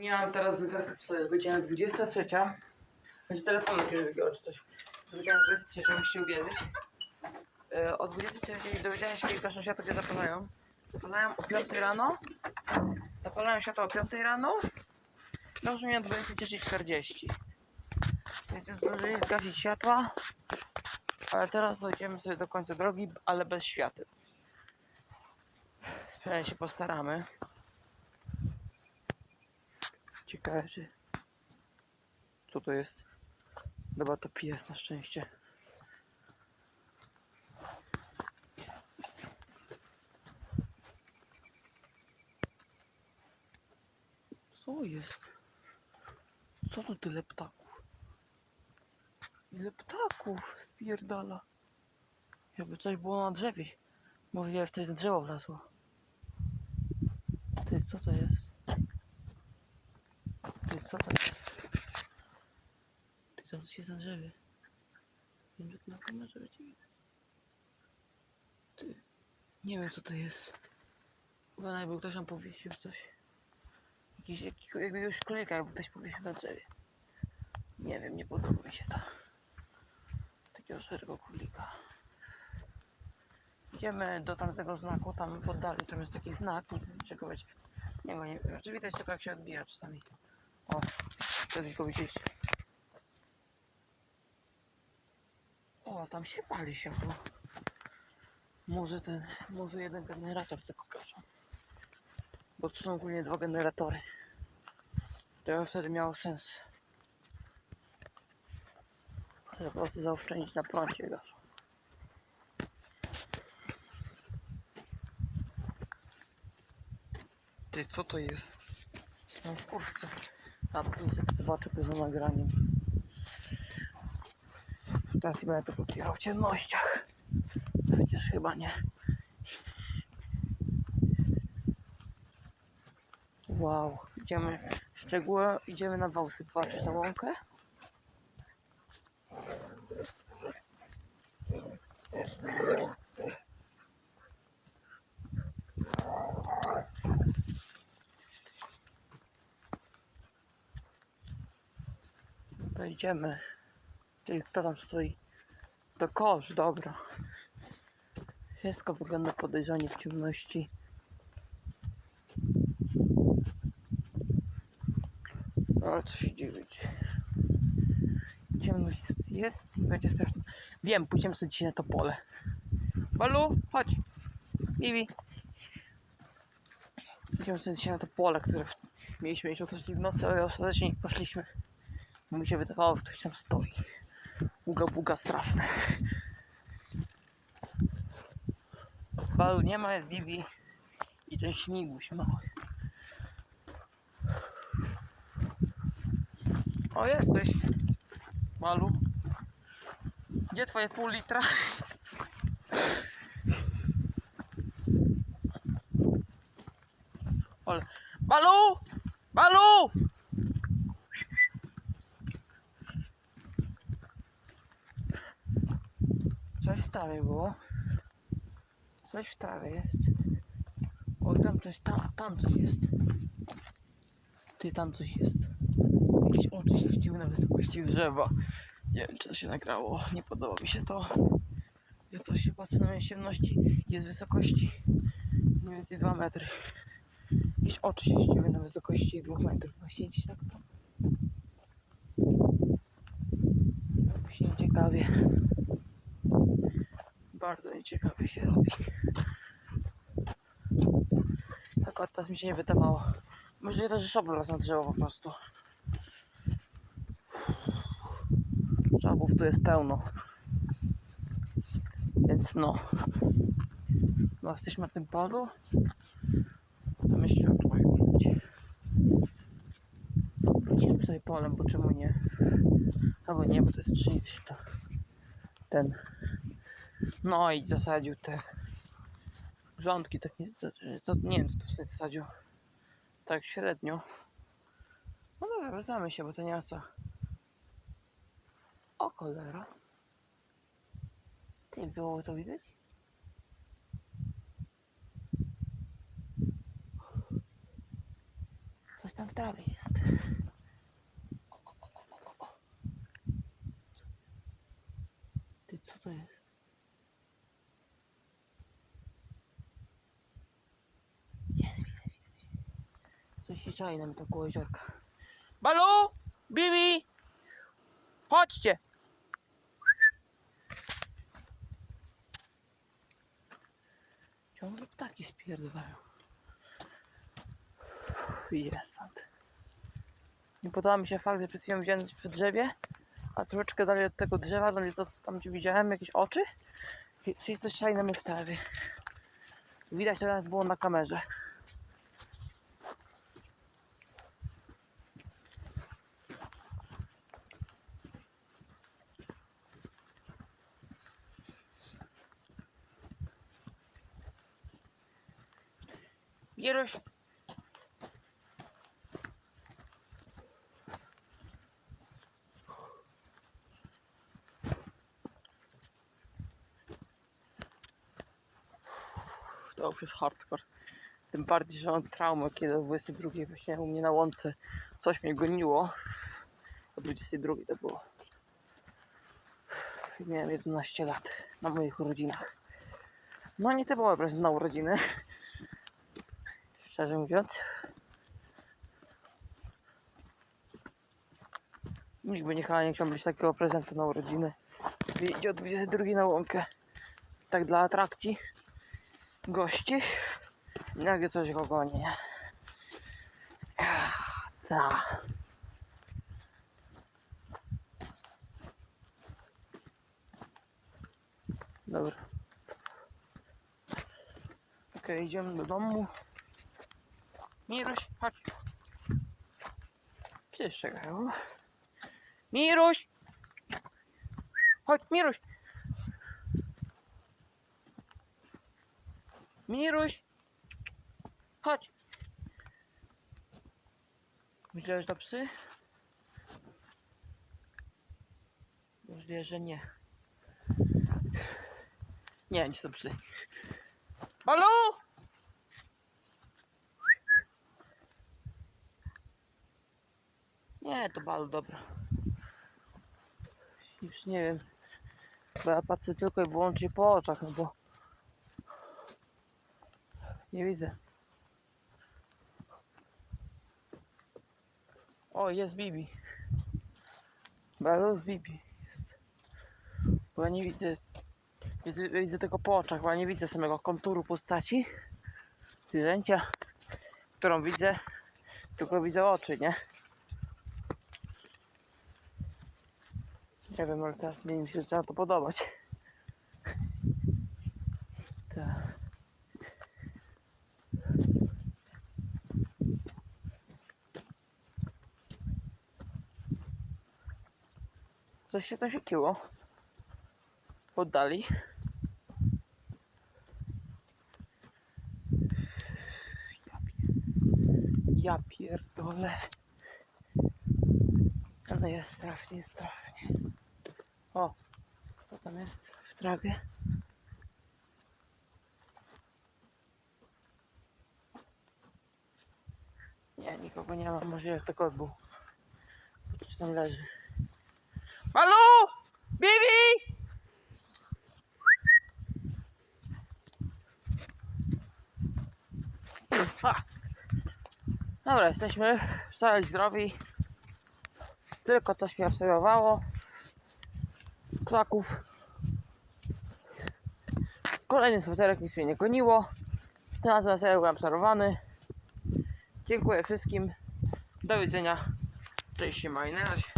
Miałam teraz co to jest godzina 23. Będzie telefon jakiegoś czy coś. Godzina 23, musicie uwierzyć. E, O 23 dowiedziałem się, kiedy gaszą światło, gdzie zapalają. Zapalają o 5 rano. Zapalają światło o 5 rano. Gaszą je o 23.40. Więc zdążyli zgasić światła. Ale teraz dojdziemy sobie do końca drogi, ale bez świateł. Przynajmniej się postaramy. Ciekawe, czy... Co to jest? Dobra, to pies na szczęście. Co jest? Co tu tyle ptaków? Ile ptaków spierdala? Jakby coś było na drzewie. Może ja w to drzewo wlazło. Ty, co to jest? Ty, co to jest? Ty, tam coś na drzewie. Wiem, że to na kamerze będzie widać. Ty, nie wiem co to jest. Chyba jakby ktoś tam powiesił coś. Jakiś, jakiegoś królika jakby ktoś powiesił na drzewie. Nie wiem, nie podoba mi się to. Takiego szarego królika. Idziemy do tamtego znaku, tam w oddali, tam jest taki znak, nie wiem czego. Nie nie wiem, czy widać tylko jak się odbija czasami. O, kiedyś go widzieliście. O, tam się pali światło. Może ten, może jeden generator tylko proszę. Bo to są ogólnie dwa generatory. To by wtedy miało sens. Że po prostu zaoszczędzić na prądzie gaszą. Ty, co to jest? No kurczę. A później sobie zobaczę poza nagraniem. Teraz chyba ja to otwierał w ciemnościach. Przecież chyba nie. Wow, idziemy szczegóły, idziemy na wałsy patrzeć na łąkę. Wejdziemy. Ty, kto tam stoi? To kosz, dobra. Wszystko wygląda podejrzanie w ciemności. Ale co się dziwić. Ciemność jest i będzie strasznie. Wiem, pójdziemy sobie dzisiaj na to pole. Balu, chodź. Bibi. Idziemy sobie dzisiaj na to pole, które mieliśmy mieć otworzyć w nocy, ale ostatecznie nie poszliśmy. Mi się wydawało, że ktoś tam stoi. Uga buga straszne. Balu nie ma, jest Bibi. I ten śmiguś mały. O, jesteś. Balu. Gdzie twoje pół litra? Balu! Balu! Coś w trawie było. Coś w trawie jest. Oj, tam coś, tam, tam coś jest. Ty, tam coś jest. Jakieś oczy świeciły na wysokości drzewa. Nie wiem, czy to się nagrało. Nie podoba mi się to. Że coś się patrzy na ciemności. Jest wysokości mniej więcej 2 metry. Jakieś oczy się świeciły na wysokości 2 metrów. Właśnie gdzieś tak tam. Się ciekawie. Bardzo nieciekawie się robi. Tak od teraz mi się nie wydawało. Możliwe że szabel raz na drzewo po prostu. Żabów tu jest pełno. Więc no. No jesteśmy na tym polu. To myślę, że tu widać. Wrócimy sobie polem, bo czemu nie? Albo nie, bo to jest 30. To ten. No i zasadził te grządki, tak nie, to, to nie wiem, co tu wtedy zasadził. Tak średnio. No dobra, wracamy się, bo to nie ma co. O cholera. Ty, było to widać? Coś tam w trawie jest. Ty, co to jest? Jest, widzę, widzę. Czai nam to koło jeziorka. Balu! Bibi! Chodźcie! Ciągle ptaki spierdają. Idę stąd. Nie podoba mi się fakt, że przed chwilą widziałem coś przy drzewie, a troszeczkę dalej od tego drzewa, tam gdzie, to, tam gdzie widziałem jakieś oczy, czyli coś czai na mnie w trawie. Widać to nawet było na kamerze. Wieruś, to już jest hardcore. Tym bardziej, że mam traumę, kiedy o 22 właśnie u mnie na łące coś mnie goniło. O 22 to było. I Miałem 11 lat na moich urodzinach. No nie była prezent na urodziny. Szczerze mówiąc. Nikt by nie nie chciał mieć takiego prezentu na urodziny. Wyjdzie o 22 na łąkę. Tak dla atrakcji gości. Nagle coś go goni, nie? Co? Dobra. Okej, idziemy do domu. Miruś, chodź. Przecież czekają. Miruś! Chodź, Miruś! Miruś! Chodź! Myślałeś to psy? Możliwe, że nie. Nie, nie są psy. Halo? Nie, to balu, dobra. Już nie wiem. Bo ja patrzę tylko i wyłącznie po oczach, no bo nie widzę. O, jest Bibi. Balu z Bibi jest. Bo ja nie widzę. Widzę, widzę tylko po oczach, bo ja nie widzę samego konturu postaci. Zwierzęcia, którą widzę, tylko widzę oczy, nie? Nie wiem, ale teraz mi się to podobać. Tak. Coś się tam świeciło. W oddali. Ja, pier... ja pierdolę. Ale jest strasznie, strasznie. O, co tam jest w trawie? Nie, nikogo nie ma. Może to kot był. Czy tam leży? Halo! Bibi! Ha! Dobra, jesteśmy wcale zdrowi. Tylko coś mnie obserwowało z krzaków. Kolejny spacerek nic mnie nie goniło. Ten razem spacerek byłem obserwowany. Dziękuję wszystkim. Do widzenia. Cześć, się.